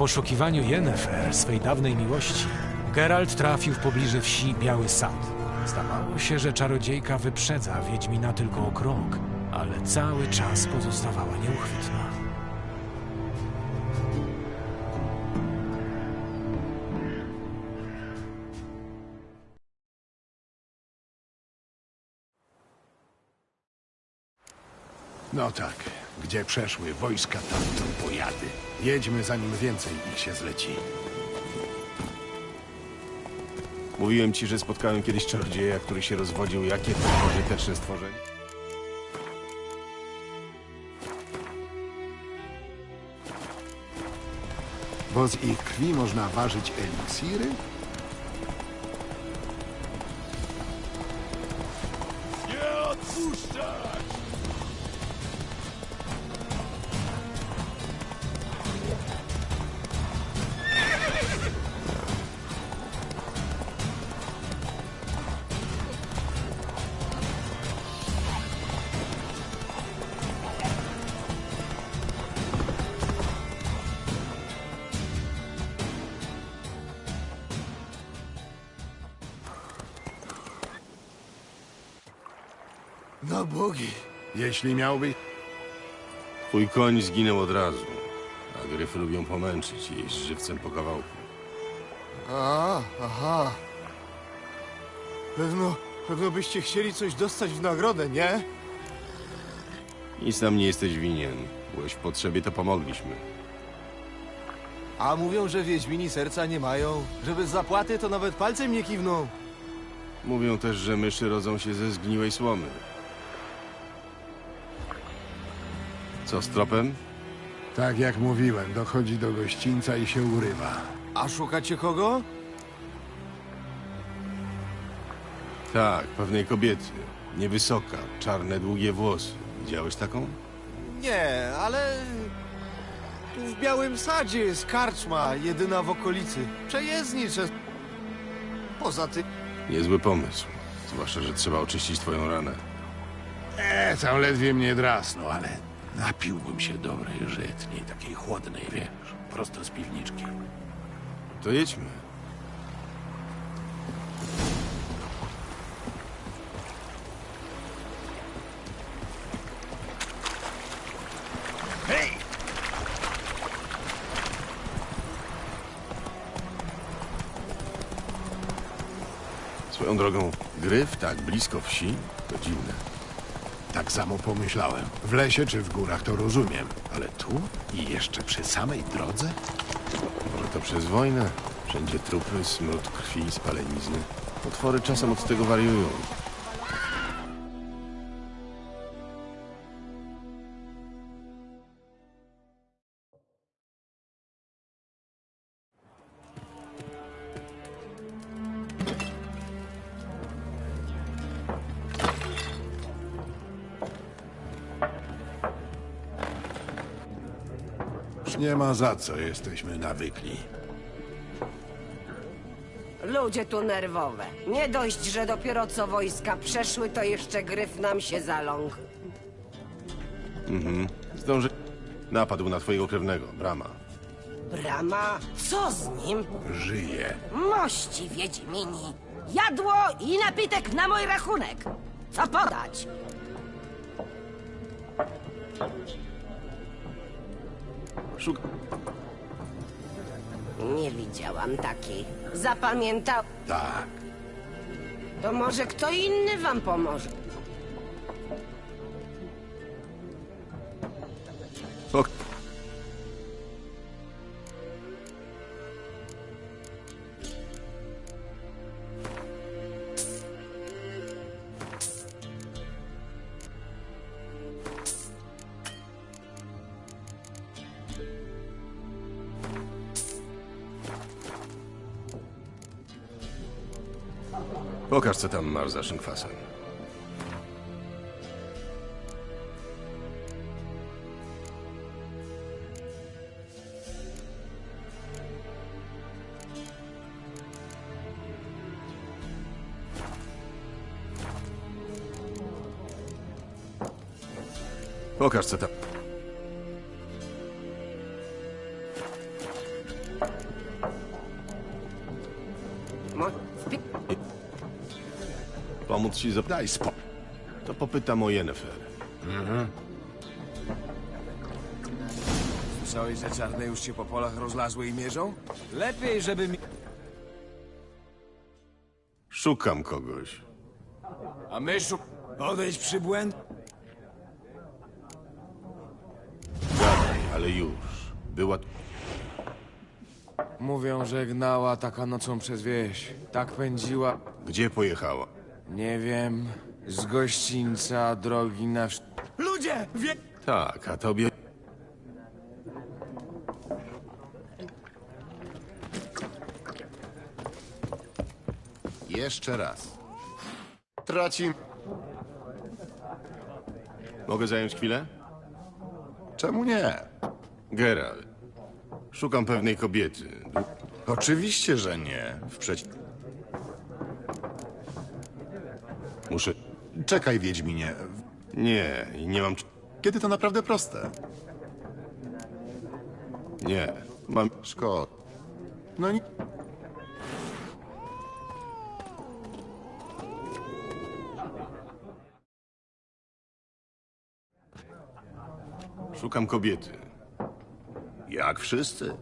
poszukiwaniu Yennefer, swej dawnej miłości, Geralt trafił w pobliże wsi Biały Sad. Zdawało się, że czarodziejka wyprzedza Wiedźmina tylko o krok, ale cały czas pozostawała nieuchwytna. No tak, gdzie przeszły wojska, tam to pojady. Jedźmy, zanim więcej ich się zleci. Mówiłem ci, że spotkałem kiedyś czarodzieja, który się rozwodził. Jakie to pożyteczne stworzenie? Bo z ich krwi można ważyć eliksiry? Bogi. Jeśli miałby... Twój koń zginął od razu, a gryfy lubią pomęczyć i jeść żywcem po kawałku. A, aha. Pewno, pewno byście chcieli coś dostać w nagrodę, nie? Nic nam nie jesteś winien. Byłeś w potrzebie, to pomogliśmy. A mówią, że Wiedźmini serca nie mają, że bez zapłaty to nawet palcem nie kiwną. Mówią też, że myszy rodzą się ze zgniłej słomy. Co z tropem? Tak jak mówiłem, dochodzi do gościńca i się urywa. A szukacie kogo? Tak, pewnej kobiety. Niewysoka, czarne, długie włosy. Widziałeś taką? Nie, ale... Tu w Białym Sadzie jest karczma, jedyna w okolicy. Przejezdni często... Poza tym... Niezły pomysł. Zwłaszcza, że trzeba oczyścić twoją ranę. E, tam ledwie mnie drasnął, ale napiłbym się dobrej żytniej, takiej chłodnej, wiesz, prosto z piwniczki. To jedźmy. Swoją drogą, gryf tak blisko wsi? To dziwne. Tak samo pomyślałem. W lesie czy w górach to rozumiem, ale tu i jeszcze przy samej drodze? Może to przez wojnę? Wszędzie trupy, smród krwi, spalenizny. Potwory czasem od tego wariują. Nie ma za co, jesteśmy nawykli. Ludzie tu nerwowe. Nie dość, że dopiero co wojska przeszły, to jeszcze gryf nam się zaląkł. Zdąży... Napadł na twojego krewnego, Brama. Brama, co z nim? Żyje. Mości Wiedźmini. Jadło i napitek na mój rachunek. Co podać? Szuk... Nie widziałam takiej. Zapamiętał. Tak. To może kto inny wam pomoże. Ok. Pokaż, co tam masz za szynkwasem. Pokaż, co tam. Pomóc ci zap... Daj spokój. To popytam o Yennefer. Słyszałeś, że czarne już się po polach rozlazły i mierzą? Lepiej, żeby mi... Szukam kogoś. A my szuk... Odejdź przybłęd... Gadaj, ale już. Była... tu- Mówią, że gnała taka nocą przez wieś. Tak pędziła... Gdzie pojechała? Nie wiem... Z gościńca drogi na... wsz- Ludzie! Wie... Tak, a tobie... Jeszcze raz. Tracim. Mogę zająć chwilę? Czemu nie? Geralt. Szukam pewnej kobiety. Oczywiście, że nie. W przeci... Muszę... Czekaj, Wiedźminie. Nie, nie mam... Kiedy to naprawdę proste? Nie, mam... Szkoda. No nie... Szukam kobiety. Jak wszyscy.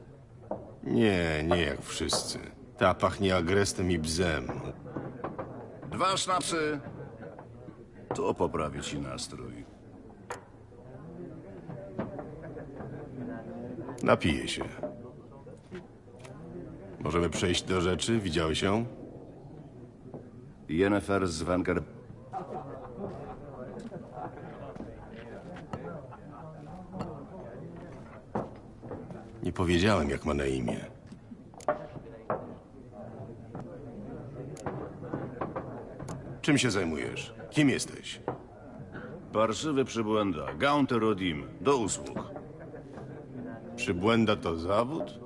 Nie, nie jak wszyscy. Ta pachnie agrestem i bzem. Dwa sznapsy. To poprawi ci nastrój. Napiję się. Możemy przejść do rzeczy? Widziałeś ją? Yennefer z Wenger. Nie powiedziałem, jak ma na imię. Czym się zajmujesz? Kim jesteś? Parszywy przybłęda. Gaunter Odim. Do usług. Przybłęda to zawód?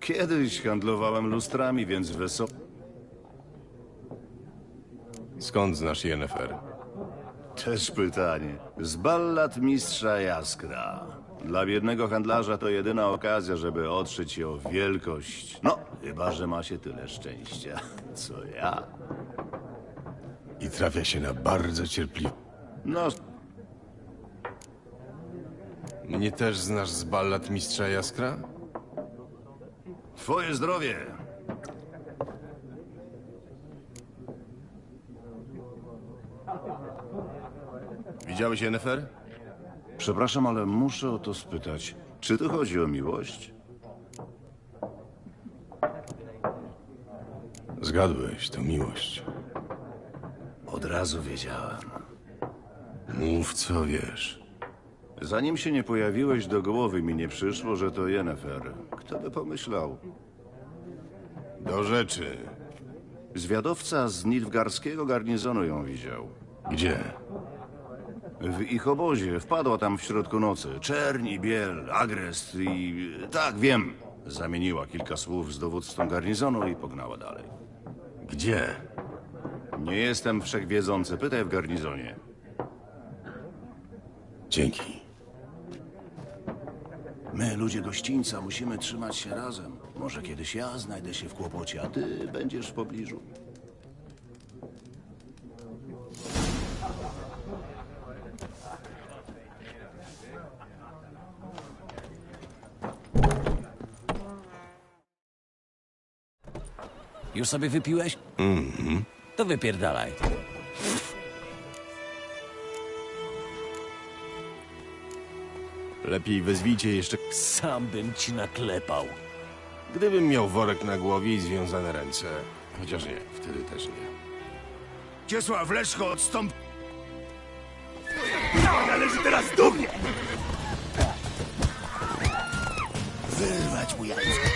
Kiedyś handlowałem lustrami, więc wysoko... Skąd znasz Yennefer? Też pytanie. Z ballad mistrza Jaskra. Dla biednego handlarza to jedyna okazja, żeby otrzeć się o wielkość. No, chyba, że ma się tyle szczęścia, co ja. I trafia się na bardzo cierpliwy. No, Mnie też znasz z ballad Mistrza Jaskra? twoje zdrowie. Widziałeś Yennefer? Przepraszam, ale muszę o to spytać. Czy tu chodzi o miłość? Zgadłeś, to miłość. Od razu wiedziałem. Mów co wiesz. Zanim się nie pojawiłeś do głowy, mi nie przyszło, że to Yennefer. Kto by pomyślał? Do rzeczy. Zwiadowca z Nilfgarskiego garnizonu ją widział. Gdzie? W ich obozie wpadła tam w środku nocy. Czerń i biel, agrest i... Tak, wiem. Zamieniła kilka słów z dowódcą garnizonu i pognała dalej. Gdzie? Nie jestem wszechwiedzący, pytaj w garnizonie. Dzięki. My, ludzie gościńca, musimy trzymać się razem. Może kiedyś ja znajdę się w kłopocie, a ty będziesz w pobliżu. Już sobie wypiłeś? Mhm. To wypierdalaj. Lepiej wezwijcie jeszcze... Sam bym ci naklepał. Gdybym miał worek na głowie i związane ręce. Chociaż nie, wtedy też nie. Ciesław Leszko, odstąp! Wyrwać mu jajsko.